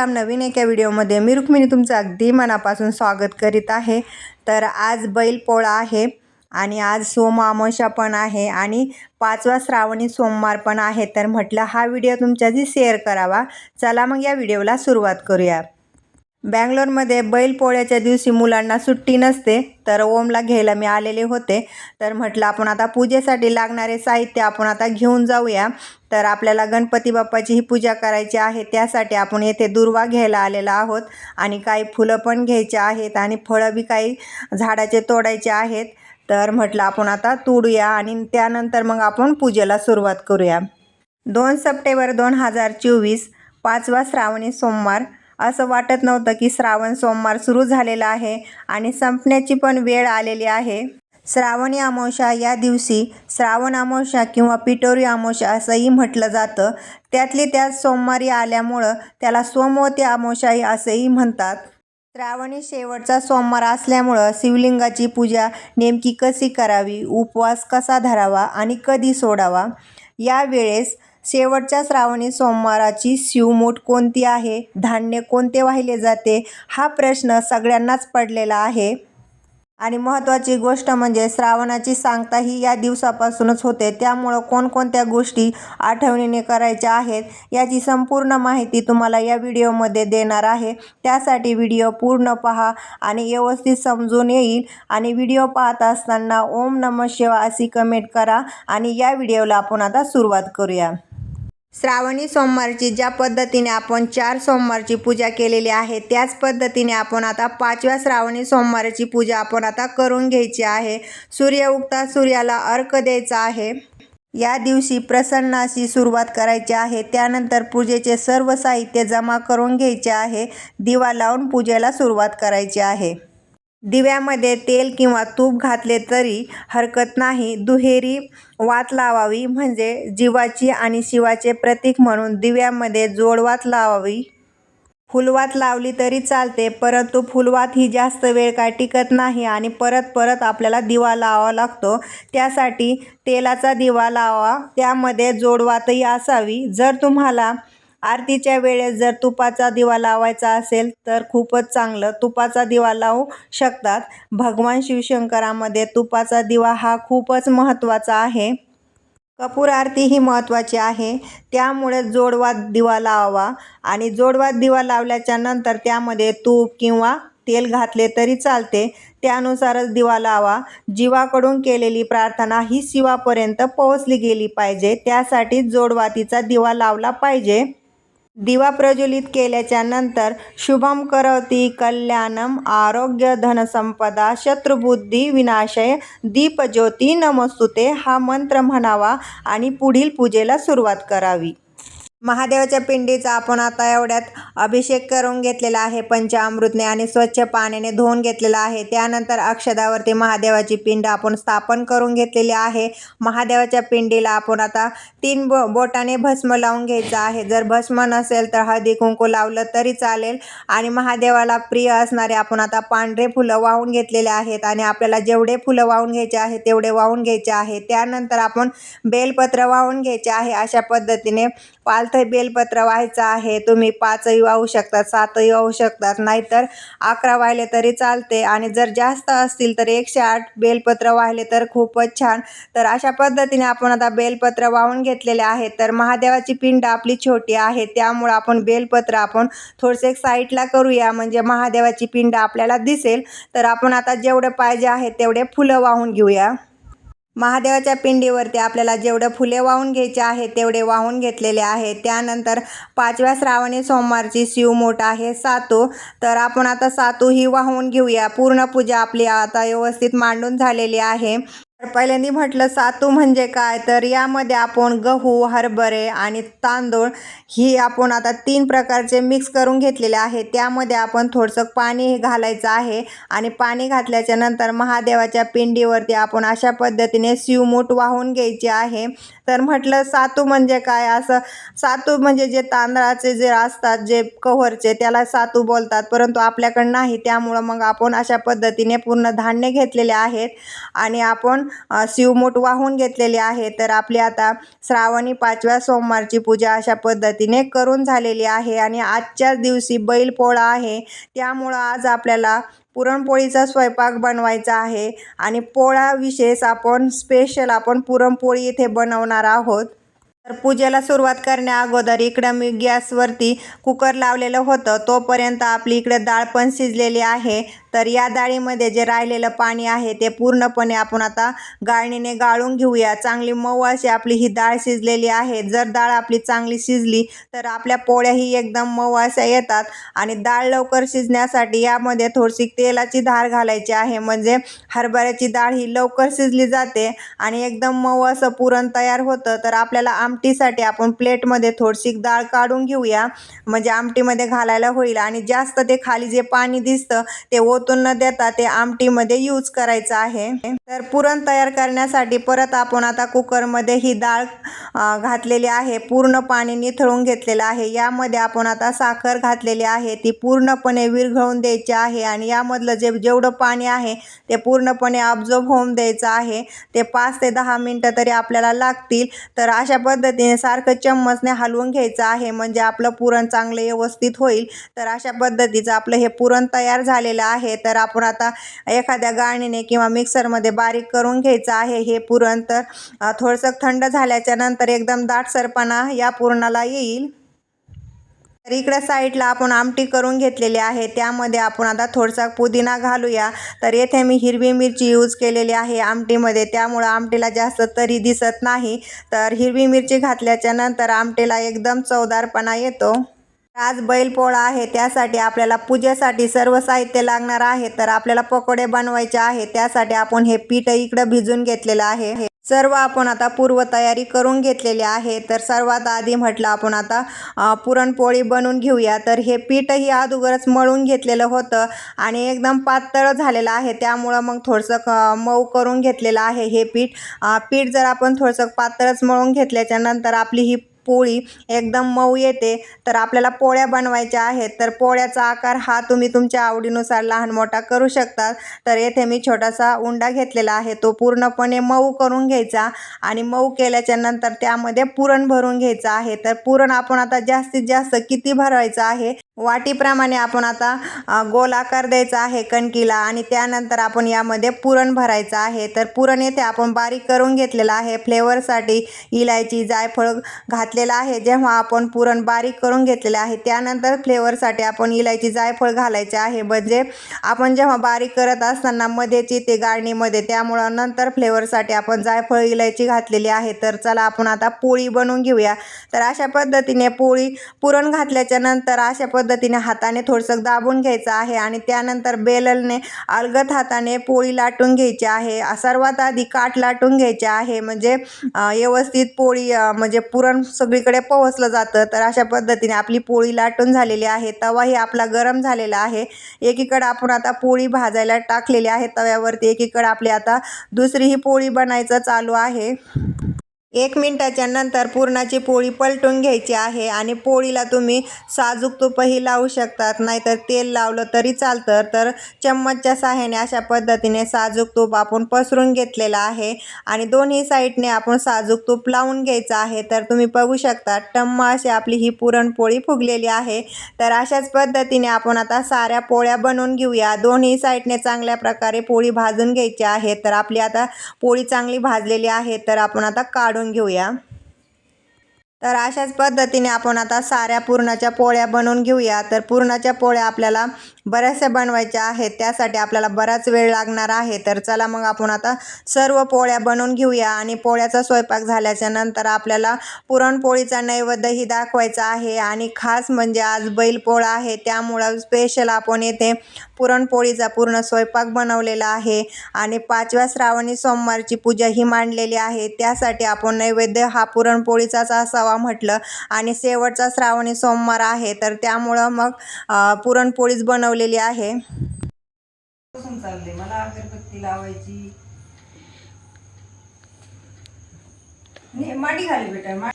राम नवीन एका व्हिडिओमध्ये मी रुक्मिणी तुमचं अगदी मनापासून स्वागत करीत आहे. तर आज बैलपोळा आहे आणि आज सोम पण आहे आणि पाचवा श्रावणी सोमवार पण आहे. तर म्हटलं हा व्हिडिओ तुमच्याशी शेअर करावा. चला मग या व्हिडिओला सुरुवात करूया. बँगलोरमध्ये बैलपोळ्याच्या दिवशी मुलांना सुट्टी नसते तर ओमला घ्यायला मी आलेले होते. तर म्हटलं आपण आता पूजेसाठी लागणारे साहित्य आपण आता घेऊन जाऊया. तर आपल्याला गणपती बाप्पाची ही पूजा करायची आहे त्यासाठी आपण येथे दुर्वा घ्यायला आलेला आहोत. आणि काही फुलं पण घ्यायची आहेत आणि फळं बी काही झाडाचे तोडायचे आहेत. तर म्हटलं आपण आता तोडूया आणि त्यानंतर मग आपण पूजेला सुरुवात करूया. दोन सप्टेंबर दोन हजार चोवीस पाचवा श्रावणी सोमवार असं वाटत नव्हतं की श्रावण सोमवार सुरू झालेला आहे आणि संपण्याची पण वेळ आलेली आहे. श्रावणी अमावस्या या दिवशी श्रावण अमावस्या किंवा पिटोरी अमावस्या असंही म्हटलं जातं. त्यातली त्यात सोमवारी आल्यामुळं त्याला सोमवती अमावस्याही असंही म्हणतात. श्रावणी शेवटचा सोमवार असल्यामुळं शिवलिंगाची पूजा नेमकी कशी करावी? उपवास कसा धरावा आणि कधी सोडावा? यावेळेस शेवटच्या श्रावणी सोमवाराची शिवमूठ कोणती आहे? धान्य कोणते वाहिले जाते? हा प्रश्न सगळ्यांनाच पडलेला आहे. आणि महत्त्वाची गोष्ट म्हणजे श्रावणाची सांगता ही या दिवसापासूनच होते. त्यामुळं कोणकोणत्या गोष्टी आठवणीने करायच्या आहेत याची संपूर्ण माहिती तुम्हाला या व्हिडिओमध्ये देणार आहे. त्यासाठी व्हिडिओ पूर्ण पहा आणि व्यवस्थित समजून येईल. आणि व्हिडिओ पाहत असताना ओम नम शिवा अशी कमेंट करा. आणि या व्हिडिओला आपण आता सुरुवात करूया. श्रावणी सोमवारची ज्या पद्धतीने आपण चार सोमवारची पूजा केलेली आहे त्याच पद्धतीने आपण आता पाचव्या श्रावणी सोमवारची पूजा आपण आता करून घ्यायची आहे. सूर्य उगता सूर्याला अर्क द्यायचा आहे. या दिवशी प्रसन्न अशी सुरुवात करायची आहे. त्यानंतर पूजेचे सर्व साहित्य जमा करून घ्यायचे आहे. दिवा लावून पूजेला सुरुवात करायची आहे. दिव्यामध्ये तेल किंवा तूप घातले तरी हरकत नाही. दुहेरी वात लावावी म्हणजे जीवाची आणि शिवाचे प्रतीक म्हणून दिव्यामध्ये जोडवात लावावी. फुलवात लावली तरी चालते परंतु फुलवात ही जास्त वेळ काय टिकत नाही आणि परत परत आपल्याला दिवा लावावा लागतो. त्यासाठी तेलाचा दिवा लावा त्यामध्ये जोडवातही असावी. जर तुम्हाला आरतीच्या वेळेस जर तुपाचा दिवा लावायचा असेल तर खूपच चांगलं. तुपाचा दिवा लावू शकतात. भगवान शिवशंकरामध्ये तुपाचा दिवा हा खूपच महत्त्वाचा आहे. कपूर आरती ही महत्त्वाची आहे. त्यामुळे जोडवात दिवा लावावा आणि जोडवात दिवा लावल्याच्या नंतर त्यामध्ये तूप किंवा तेल घातले तरी चालते. त्यानुसारच दिवा लावा. जीवाकडून केलेली प्रार्थना ही शिवापर्यंत पोहोचली गेली पाहिजे. त्यासाठी जोडवातीचा दिवा लावला पाहिजे. दिवा प्रज्वलित केल्याच्यानंतर शुभम करवती कल्याणम आरोग्य धनसंपदा शत्रुबुद्धी विनाशय दीपज्योती नमस्तुते हा मंत्र म्हणावा आणि पुढील पूजेला सुरुवात करावी. महादेवाच्या पिंडीचा आपण आता एवढ्यात अभिषेक करून घेतलेला आहे. पंचामृतने आणि स्वच्छ पाण्याने धुवून घेतलेला आहे. त्यानंतर अक्षदावरती महादेवाची पिंड आपण स्थापन करून घेतलेली आहे. महादेवाच्या पिंडीला आपण आता तीन बो बोटाने भस्म लावून घ्यायचं आहे. जर भस्म नसेल तर हळदी कुंकू लावलं तरी चालेल. आणि महादेवाला प्रिय असणारे आपण आता पांढरे फुलं वाहून घेतलेले आहेत आणि आपल्याला जेवढे फुलं वाहून घ्यायचे आहे तेवढे वाहून घ्यायचे आहे. त्यानंतर आपण बेलपत्र वाहून घ्यायचे आहे. अशा पद्धतीने पालथं बेलपत्र व्हायचं आहे. तुम्ही पाचही वाहू शकतात सातही वाहू शकतात. नाहीतर अकरा वाहिले तरी चालते. आणि जर जास्त असतील तर एकशे आठ बेलपत्र वाहिले तर खूपच छान. तर अशा पद्धतीने आपण आता बेलपत्र वाहून घेतलेले आहेत. तर महादेवाची पिंड आपली छोटी आहे. त्यामुळं आपण बेलपत्र आपण थोडसे साईडला करूया. म्हणजे महादेवाची पिंड आपल्याला दिसेल. तर आपण आता जेवढं पाहिजे आहे तेवढे फुलं वाहून घेऊया. महादेवाच्या पिंडीवरती आपल्याला जेवढं फुले वाहून घ्यायचे आहे तेवढे वाहून घेतलेले आहे त्यानंतर पाचव्या श्रावणी सोमवारची शिवमोठ आहे सातू. तर आपण आता सातू ही वाहून घेऊया. पूर्ण पूजा आपली आता व्यवस्थित मांडून झालेली आहे. तर पहिल्यांदा म्हटलं सातू म्हणजे काय? तर यामध्ये आपण गहू हरभरे आणि तांदूळ ही आपण आता तीन प्रकारचे मिक्स करून घेतलेले आहे त्यामध्ये आपण थोडंसं पाणी घालायचं आहे आणि पाणी घातल्याच्या नंतर महादेवाच्या पिंडीवरती आपण अशा पद्धतीने शिवमूठ वाहून घ्यायची आहे. तर म्हटलं सातू म्हणजे काय? असं सातू म्हणजे जे तांदळाचे जे असतात जे कव्हरचे त्याला सातू बोलतात परंतु आपल्याकडं नाही. त्यामुळं मग आपण अशा पद्धतीने पूर्ण धान्य घेतलेले आहेत आणि आपण शिवमूठ वाहून घेतलेली आहे. तर आपली आता श्रावणी पाचव्या सोमवारची पूजा अशा पद्धतीने करून झालेली आहे आणि आजच्याच दिवशी बैलपोळा आहे. त्यामुळं आज आपल्याला पुरणपोळीचा स्वयंपाक बनवायचा आहे आणि पोळा विशेष आपण स्पेशल आपण पुरणपोळी इथे बनवणार आहोत. तर पूजेला सुरुवात करण्या अगोदर इकडं मी गॅसवरती कुकर लावलेलं होतं. तोपर्यंत आपली इकडे डाळ पण शिजलेली आहे. तर या डाळीमध्ये जे राहिलेलं पाणी आहे ते पूर्णपणे आपण आता गाळणीने गाळून घेऊया. चांगली मऊ अशी आपली ही डाळ शिजलेली आहे. जर डाळ आपली चांगली शिजली तर आपल्या पोळ्याही एकदम मऊ अशा येतात आणि डाळ लवकर शिजण्यासाठी यामध्ये थोडीशी तेलाची धार घालायची आहे. म्हणजे हरभऱ्याची डाळ ही लवकर शिजली जाते आणि एकदम मऊ असं पुरण तयार होतं. तर आपल्याला आमटीसाठी आपण प्लेटमध्ये थोडीशी डाळ काढून घेऊया. म्हणजे आमटीमध्ये घालायला होईल आणि जास्त ते खाली जे पाणी दिसतं ते ओतून न देता ते आमटीमध्ये यूज करायचं आहे. तर पुरण तयार करण्यासाठी परत आपण आता कुकरमध्ये ही डाळ घातलेली आहे. पूर्ण पाणी निथळून घेतलेलं आहे. यामध्ये आपण आता साखर घातलेली आहे. ती पूर्णपणे विरघळून द्यायची आहे आणि यामधलं जे जेवढं पाणी आहे ते पूर्णपणे ऑब्झर्व होऊन द्यायचं आहे. ते पाच ते दहा मिनटं तरी आपल्याला लागतील. तर अशा पद्धतीने सारखं चम्मचने हलवून घ्यायचं आहे. म्हणजे आपलं पुरण चांगलं व्यवस्थित होईल. तर अशा पद्धतीचं आपलं हे पुरण तयार झालेलं आहे. तर आपण आता एखाद्या गाळणीने किंवा मिक्सरमध्ये बारीक करून घ्यायचं आहे हे पुरण. तर थोडंसं थंड झाल्याच्यानंतर एकदम दाटसरपणा या पुरणाला येईल. तर इकडे साईडला आपण आमटी करून घेतलेली आहे. त्यामध्ये आपण आता थोडसा पुदिना घालूया. तर येथे मी हिरवी मिरची यूज केलेली आहे आमटीमध्ये. त्यामुळं आमटीला जास्त तरी दिसत नाही. तर हिरवी मिरची घातल्याच्या नंतर आमटीला एकदम चवदारपणा येतो. आज बैलपोळा आहे त्यासाठी आपल्याला पूजेसाठी सर्व साहित्य लागणार आहे. तर आपल्याला पकोडे बनवायचे आहे त्यासाठी आपण हे पीठ इकडं भिजून घेतलेलं आहे. सर्व आपण आता पूर्वतयारी करून घेतलेली आहे. तर सर्वात आधी म्हटलं आपण आता पुरणपोळी बनवून घेऊया. तर हे पीठही अगोदरच मळून घेतलेलं होतं आणि एकदम पातळ झालेलं आहे. त्यामुळं मग थोडंसं क मऊ करून घेतलेलं आहे हे पीठ. पीठ जर आपण थोडंसं पातळच मळून घेतल्याच्या नंतर आपली ही पोळी एकदम मऊ येते. तर आपल्याला पोळ्या बनवायच्या आहेत. तर पोळ्याचा आकार हा तुम्ही तुमच्या आवडीनुसार लहान मोठा करू शकता तर येथे मी छोटासा उंडा घेतलेला आहे. तो पूर्णपणे मऊ करून घ्यायचा आणि मऊ केल्याच्यानंतर त्यामध्ये पुरण भरून घ्यायचं आहे. तर पुरण आपण आता जास्तीत जास्त किती भरायचं आहे? वाटीप्रमाणे आपण आता गोल आकार द्यायचा आहे कणकीला आणि त्यानंतर आपण यामध्ये पुरण भरायचं आहे. तर पुरण येथे आपण बारीक करून घेतलेलं आहे. फ्लेवरसाठी इलायची जायफळ घातलेलं आहे. जेव्हा आपण पुरण बारीक करून घेतलेलं आहे त्यानंतर फ्लेवरसाठी आपण इलायची जायफळ घालायचे आहे. म्हणजे आपण जेव्हा बारीक करत असताना मध्येची ते गाळणीमध्ये त्यामुळं नंतर फ्लेवरसाठी आपण जायफळ इलायची घातलेली आहे. तर चला आपण आता पोळी बनवून घेऊया. तर अशा पद्धतीने पोळी पुरण घातल्याच्या नंतर अशा पद्धतीने हाताने थोडंसं दाबून घ्यायचं आहे आणि त्यानंतर बेललने अलगद हाताने पोळी लाटून घ्यायची आहे. सर्वात आधी काठ लाटून घ्यायचे आहे. म्हणजे व्यवस्थित पोळी म्हणजे पुरण सगळीकडे पोहोचलं जातं. तर अशा पद्धतीने आपली पोळी लाटून झालेली आहे. तवाही आपला गरम झालेला आहे. एकीकडं आपण आता पोळी भाजायला टाकलेली आहे तव्यावरती. एकीकडं आपली आता दुसरी ही पोळी बनायचं चालू आहे. एक मिनटाच्या नंतर पुरणाची पोळी पलटून घ्यायची आहे आणि पोळीला तुम्ही साजूक तुपही लावू शकतात. नाहीतर तेल लावलं तरी चालतं. तर चम्मचच्या सहाय्याने अशा पद्धतीने साजूक तूप आपण पसरून घेतलेलं आहे आणि दोन्ही साईडने आपण साजूक तूप लावून घ्यायचं आहे. तर तुम्ही बघू शकता टम्म अशी आपली ही पुरणपोळी फुगलेली आहे. तर अशाच पद्धतीने आपण आता साऱ्या पोळ्या बनवून घेऊया. दोन्ही साईडने चांगल्या प्रकारे पोळी भाजून घ्यायची आहे. तर आपली आता पोळी चांगली भाजलेली आहे. तर आपण आता काढून घेऊया. तर अशाच पद्धतीने आपण आता साऱ्या पुरणाच्या पोळ्या बनवून घेऊया. तर पुरणाच्या पोळ्या आपल्याला बऱ्याचशा बनवायच्या आहेत. त्यासाठी आपल्याला बराच वेळ लागणार आहे. तर चला मग आपण आता सर्व पोळ्या बनवून घेऊया आणि पोळ्याचा स्वयंपाक झाल्याच्यानंतर आपल्याला पुरणपोळीचा नैवेद्यही दाखवायचा आहे. आणि खास म्हणजे आज बैलपोळा आहे. त्यामुळं स्पेशल आपण येथे पुरणपोळीचा पूर्ण स्वयंपाक बनवलेला आहे आणि पाचव्या श्रावणी सोमवारची पूजा ही मांडलेली आहे. त्यासाठी आपण नैवेद्य हा पुरणपोळीचाच असावा म्हटलं आणि शेवटचा श्रावणी सोमवार आहे तर त्यामुळं मग पुरणपोळीच बनवलेली आहे. मला अगरबत्ती लावायची. बेटा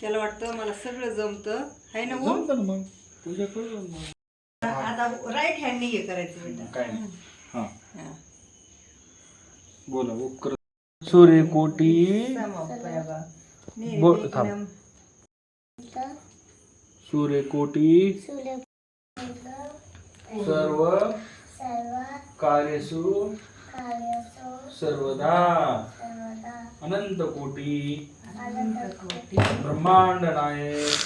त्याला वाटतं मला सगळं जमतं. आहे ना हो? ना मग. पूजा करू ना मग. आता राईट हँडनी हे करायचं बेटा. काय नाही. हा. हा. बोला उपकर सूर्यकोटी समप्रभा बोल थांब. सूर्यकोटी सर्व कार्यसु सर्वदा अनंत कोटी. ब्रह्मांड नायक.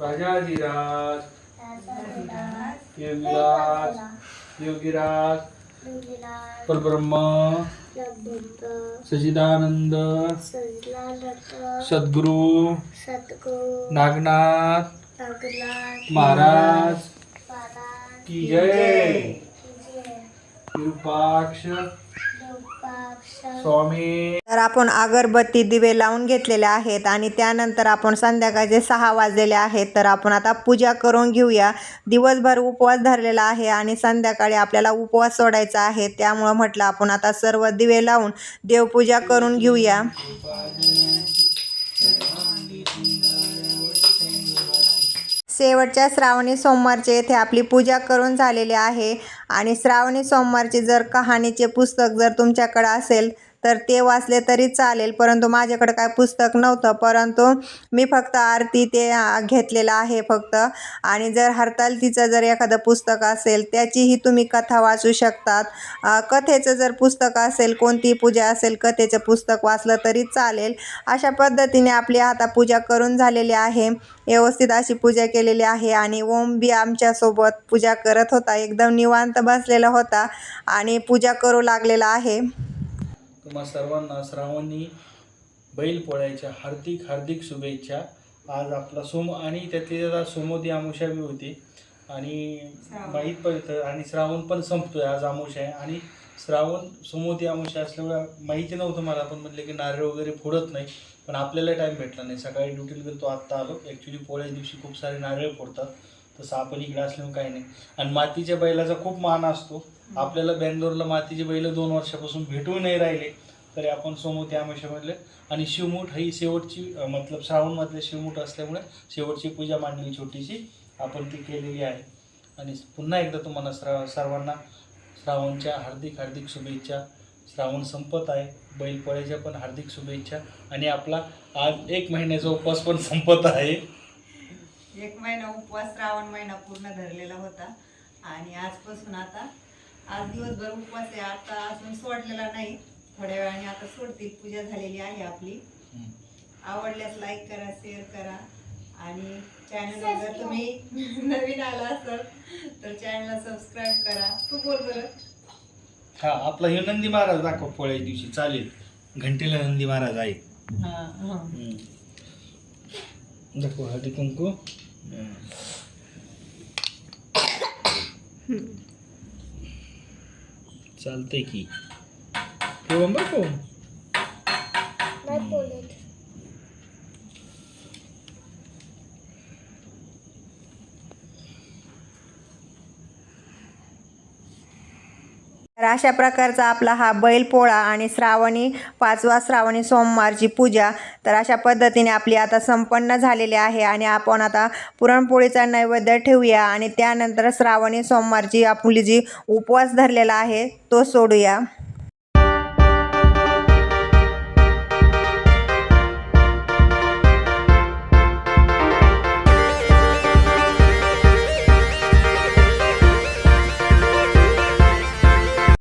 राजाधिराज. योगीराज योगीराज परब्रह्म सचिदानंद सद्गुरु नागनाथ महाराज की जय। विरूपाक्ष स्वामी तर आपण अगरबत्ती दिवे लावून घेतलेले आहेत आणि त्यानंतर आपण संध्याकाळचे सहा वाजलेले आहेत. तर आपण आता पूजा करून घेऊया. दिवसभर उपवास धरलेला आहे आणि संध्याकाळी आपल्याला उपवास सोडायचा आहे. त्यामुळं म्हटलं आपण आता सर्व दिवे लावून देवपूजा करून घेऊया. शेवटच्या श्रावणी सोमवारचे येथे आपली पूजा करून झालेली आहे. आणि श्रावणी सोमवारची जर कहाणीचे पुस्तक जर तुमच्याकडं असेल तर ते वाचले तरी चालेल परंतु माझ्याकडे काय पुस्तक नव्हतं. परंतु मी फक्त आरती ते घेतलेलं आहे फक्त. आणि जर हरतालतीचं जर एखादं पुस्तक असेल त्याचीही तुम्ही कथा वाचू शकतात. कथेचं जर पुस्तक असेल कोणती पूजा असेल कथेचं पुस्तक वाचलं तरी चालेल. अशा पद्धतीने आपली आता पूजा करून झालेली आहे. व्यवस्थित अशी पूजा केलेली आहे आणि ओम बी आमच्यासोबत पूजा करत होता. एकदम निवांत बसलेला होता आणि पूजा करू लागलेला आहे. तुम्हा सर्वांना श्रावणी बैल पोळ्याच्या हार्दिक हार्दिक शुभेच्छा. आज आपला सोम आणि त्यातली जरा सोमोदी आमुषा बी होती. आणि. माहीत पण आणि श्रावण पण संपतोय आज आमुषा आहे. आणि श्रावण सोमोदी आमुषा असल्यामुळे माहिती नव्हतं मला पण म्हटलं की नारळ वगैरे फोडत नाही. पण आपल्याला टाईम भेटला नाही. सकाळी ड्युटीला गेलो आत्ता आलो. ॲक्च्युली पोळ्या दिवशी खूप सारे नारळ फोडतात. तसं आपण इकडे असल्यामुळे काही नाही. आणि मातीच्या बैलाचा खूप मान असतो. आपल्याला बेंगलोरला मातीचे बैल दोन वर्षापासून भेटू नाही राहिले. तरी आपण सोमोती आमेशामधले आणि शिवमूठ ही शेवटची मतलब श्रावणमधले शिवमूठ असल्यामुळे शेवटची पूजा मांडली छोटीशी. आपण ती केलेली आहे. आणि पुन्हा एकदा तुम्हाला श्रा सर्वांना श्रावणच्या हार्दिक हार्दिक शुभेच्छा. श्रावण संपत आहे. बैलपोळ्याच्या पण हार्दिक शुभेच्छा. आणि आपला आज एक महिन्याचा उपवास पण संपत आहे. एक महिना उपवास श्रावण महिना पूर्ण धरलेला होता. आणि आजपासून आता आज दिवसभर उपवास आहे. आता अजून सोडलेला नाही. थोड्या वेळाने आता सोडतील. पूजा झालेली आहे आपली. आवडल्यास लाईक करा शेअर करा. आणि चॅनल जर तुम्ही नवीन आला असाल तर चॅनलला सबस्क्राईब करा. तू बोल बरं. हा आपला हे नंदी महाराज दाखव पोळ्या दिवशी. चालेल. घंटेला नंदी महाराज आहे. हां हां. दाखव हळदी कुंकू. चालतंय की. ठेवा बरं अशा प्रकारचा आपला हा बैलपोळा आणि श्रावणी पाचवा श्रावणी सोमवारची पूजा. तर अशा पद्धतीने आपली आता संपन्न झालेली आहे आणि आपण आता पुरणपोळीचा नैवेद्य ठेवूया आणि त्यानंतर श्रावणी सोमवारची आपली जी उपवास धरलेला आहे तो सोडूया.